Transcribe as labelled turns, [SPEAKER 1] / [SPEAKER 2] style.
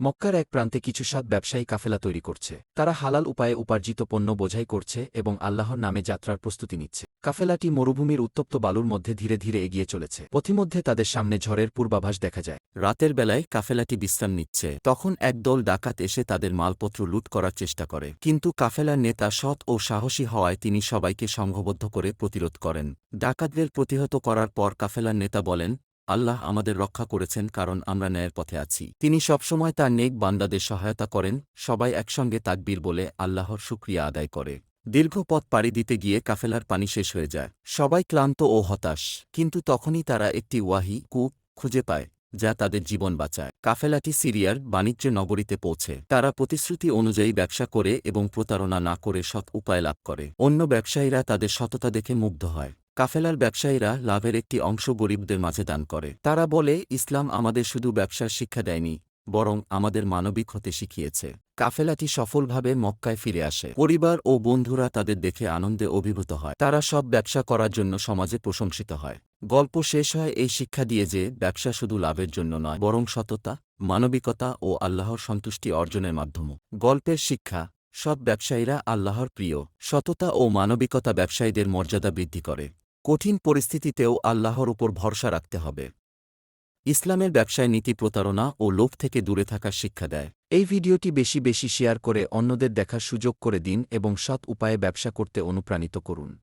[SPEAKER 1] মক্কার এক প্রান্তে কিছু সাত ব্যবসায়ী কাফেলা তৈরি করছে। তারা হালাল উপায়ে উপার্জিত পণ্য বোঝাই করছে এবং আল্লাহর নামে যাত্রার প্রস্তুতি নিচ্ছে। কাফেলাটি মরুভূমির উত্তপ্ত বালুর মধ্যে ধীরে ধীরে এগিয়ে চলেছে। পথিমধ্যে তাদের সামনে ঝড়ের পূর্বাভাস দেখা যায়।
[SPEAKER 2] রাতের বেলায় কাফেলাটি বিশ্রাম নিচ্ছে। তখন একদল ডাকাত এসে তাদের মালপত্র লুট করার চেষ্টা করে। কিন্তু কাফেলার নেতা সৎ ও সাহসী হওয়ায় তিনি সবাইকে সংঘবদ্ধ করে প্রতিরোধ করেন। ডাকাতদের প্রতিহত করার পর কাফেলার নেতা বলেন আল্লাহ আমাদের রক্ষা করেছেন কারণ আমরা ন্যায়ের পথে আছি। তিনি সবসময় তার নেক বান্দাদের সহায়তা করেন, সবাই একসঙ্গে তাকবীর বলে আল্লাহর শুক্রিয়া আদায় করে। দীর্ঘ পথ পাড়ি দিতে গিয়ে কাফেলার পানি শেষ হয়ে যায়। সবাই ক্লান্ত ও হতাশ, কিন্তু তখনই তারা একটি ওয়াহি, কূপ, খুঁজে পায়, যা তাদের জীবন বাঁচায়। কাফেলাটি সিরিয়ার বাণিজ্য নগরীতে পৌঁছে। তারা প্রতিশ্রুতি অনুযায়ী ব্যবসা করে এবং প্রতারণা না করে সৎ উপায় লাভ করে। অন্য ব্যবসায়ীরা তাদের সততা দেখে মুগ্ধ হয়। কাফেলার ব্যবসায়ীরা লাভের একটি অংশ গরিবদের মাঝে দান করে। তারা বলে, ইসলাম আমাদের শুধু ব্যবসার শিক্ষা দেয়নি, বরং আমাদের মানবিক হতে শিখিয়েছে। কাফেলাটি সফলভাবে মক্কায় ফিরে আসে। পরিবার ও বন্ধুরা তাদের দেখে আনন্দে অভিভূত হয়। তারা সব ব্যবসা করার জন্য সমাজে প্রশংসিত হয়। গল্প শেষ হয় এই শিক্ষা দিয়ে যে, ব্যবসা শুধু লাভের জন্য নয়, বরং সততা, মানবিকতা ও আল্লাহর সন্তুষ্টি অর্জনের মাধ্যম। গল্পের শিক্ষা, সব ব্যবসায়ীরা আল্লাহর প্রিয়। সততা ও মানবিকতা ব্যবসায়ীদের মর্যাদা বৃদ্ধি করে। কঠিন পরিস্থিতিতেও আল্লাহর উপর ভরসা রাখতে হবে। ইসলামের ব্যবসায় নীতি প্রতারণা ও লোভ থেকে দূরে থাকার শিক্ষা দেয়।
[SPEAKER 1] এই ভিডিওটি বেশি বেশি শেয়ার করে অন্যদের দেখার সুযোগ করে দিন এবং সৎ উপায়ে ব্যবসা করতে অনুপ্রাণিত করুন।